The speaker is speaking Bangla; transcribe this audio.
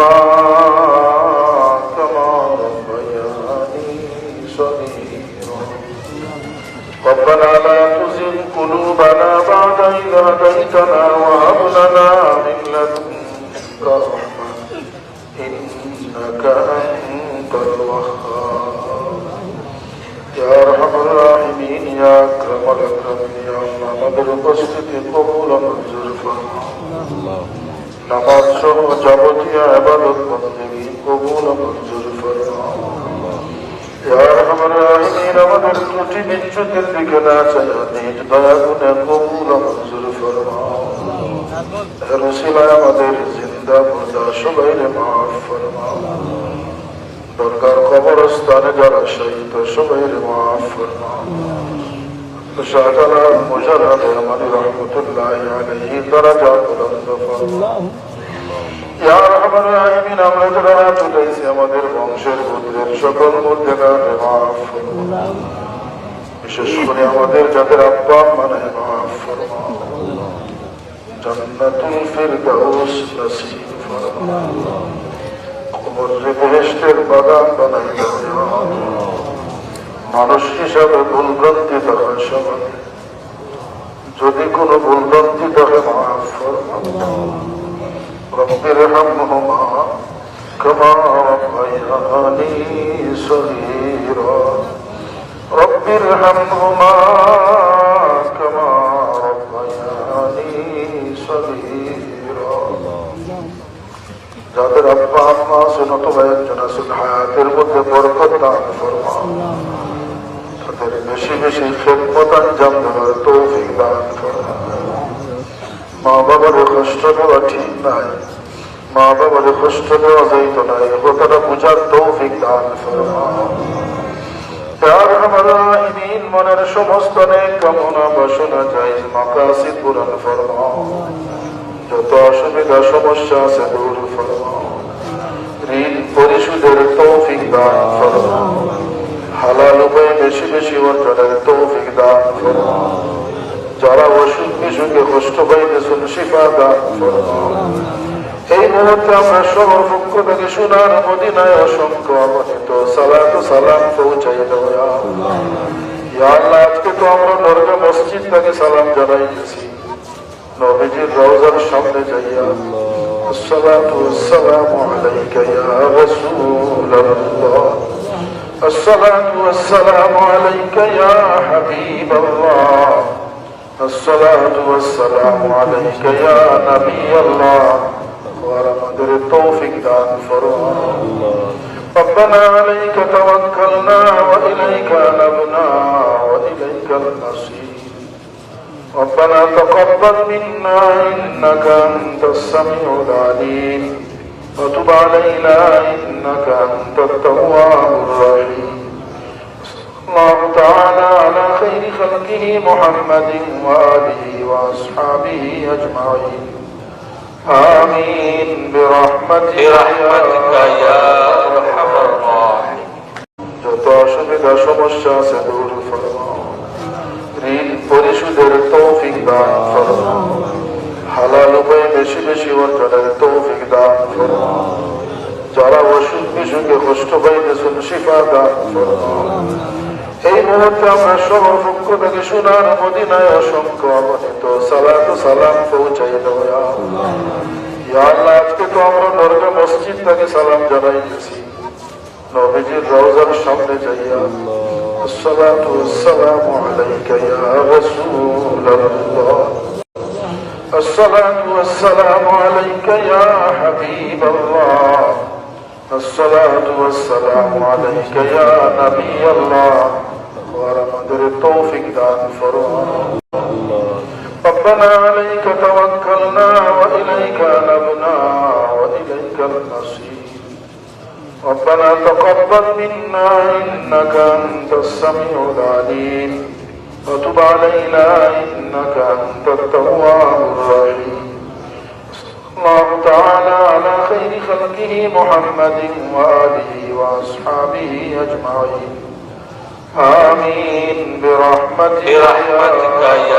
الله كما ربياني صغيرا ربنا لا تزغ قلوبنا بعد إذ هديتنا وهب لنا من لدنك رحمة إنك أنت الوهاب يا أرحم الراحمين يا أكرم الأكرمين يا الله مبروك وسطك قبول منزل الله নামাজ সহ যাবতীয় আবাদত বন্দী কবুল মঞ্জুর রাহিমিন আমাদের ত্রুটি বিচ্যুতির দিকে না চাই নিজ দয়া গুণে কবুল মঞ্জুর ফরমাও রসিলায় আমাদের জিন্দা মুর্দা সবাইরে মাফ ফরমাও দরকার কবরস্থানে যারা শহীদ সবাইরে মাফ ফরমাও আমাদের বংশের পুত্রের সকল মধ্যে মাফ। বিশেষ করে আমাদের যাদের আব্বা মানে মাফ বানাই মানুষ হিসাবে ভুলভ্রান্তি দেওয়া সবাই যদি কোনো ভুলভ্রান্তি দেওয়া মাফ ফরমাও رب ارحمهما كما ربياني صغيرا رب ارحمهما كما ربياني صغيرا যাদের আব্বা আম্মা আছে নতুবা একজন আছেন হায়াতের মধ্যে বরকত দান ফরমাও তাদের বেশি বেশি আঞ্জাম দেওয়ার তৌফিক দান মা বাবার কষ্ট দেওয়া ঠিক নাই। মা বাবার কষ্ট দেওয়া যাইত না এ কথাটা বুঝার তৌফিক দান মনের সমস্ত নেক কামনা বাসনা জায়েজ মাকাসিদ পূরণ ফরমাও যত অসুবিধা, সমস্যা আছে দূর ফরমাও ঋণ পরিশোধের তৌফিক দান বেশি বেশি অর্জনের তৌফিক দান ফরমাও যারা অসুখ বিসুখে কষ্ট পাইতেছেন শিফা দান ফরমাও এই মুহূর্তে আমরা সর্বপক্ষ থেকে সোনার মদিনায় অসংখ্য অগণিত সালাত ও সালাম পৌঁছাই দেওয়া ইয়া আল্লাহ আজকে তো আমরা নরকে মসজিদ থেকে সালাম জানাইতেছি নবীজির রওজার সামনে যাইয়া الصلاة والسلام عليك يا رسول الله الصلاة والسلام عليك يا حبيب الله. الصلاة والسلام عليك يا نبي الله. ورمضر التوفيق دان فرمان ربنا عليك توكلنا وإليك نبنا وإليك المصير. ربنا تقبل منا إنك أنت السميع العليم. وتب علينا إنك أنت التواب الرحيم الله تعالى على خير خلقه محمد وآله وأصحابه أجمعين آمين برحمتك, برحمتك يا أرحم الراحمين যত অসুবিধা সমস্যা আছে দূর ফরমাও ঋণ পরিশোধের তৌফিক দান ফরমাও হালাল উপায়ে বেশি বেশি অর্জনের তৌফিক দান যারা অসুখ বিসুখে কষ্ট পাইতেছেন শিফা দান এই মুহূর্তে আমরা সবার পক্ষ থেকে সুনার মদিনায় অসংখ্য অবনিত সালাত সালাম পৌঁছাই দেওয়া আজকে তো আমরা নর্গে মসজিদ থেকে সালাম জানাইতেছি সামনে যাইয়া সালাম ওয়াসসালামু الصلاة والسلام عليك يا حبيب الله. الصلاة والسلام عليك يا نبي الله. ورمضر التوفيق دان فرمان ربنا عليك توكلنا وإليك نبنا وإليك المصير. ربنا تقبل منا إنك أنت السميع العليم. وتب علينا إنك أنت التواب الرحيم. الله تعالى على خير خلقه محمد وآله وأصحابه أجمعين. آمين برحمتك, برحمتك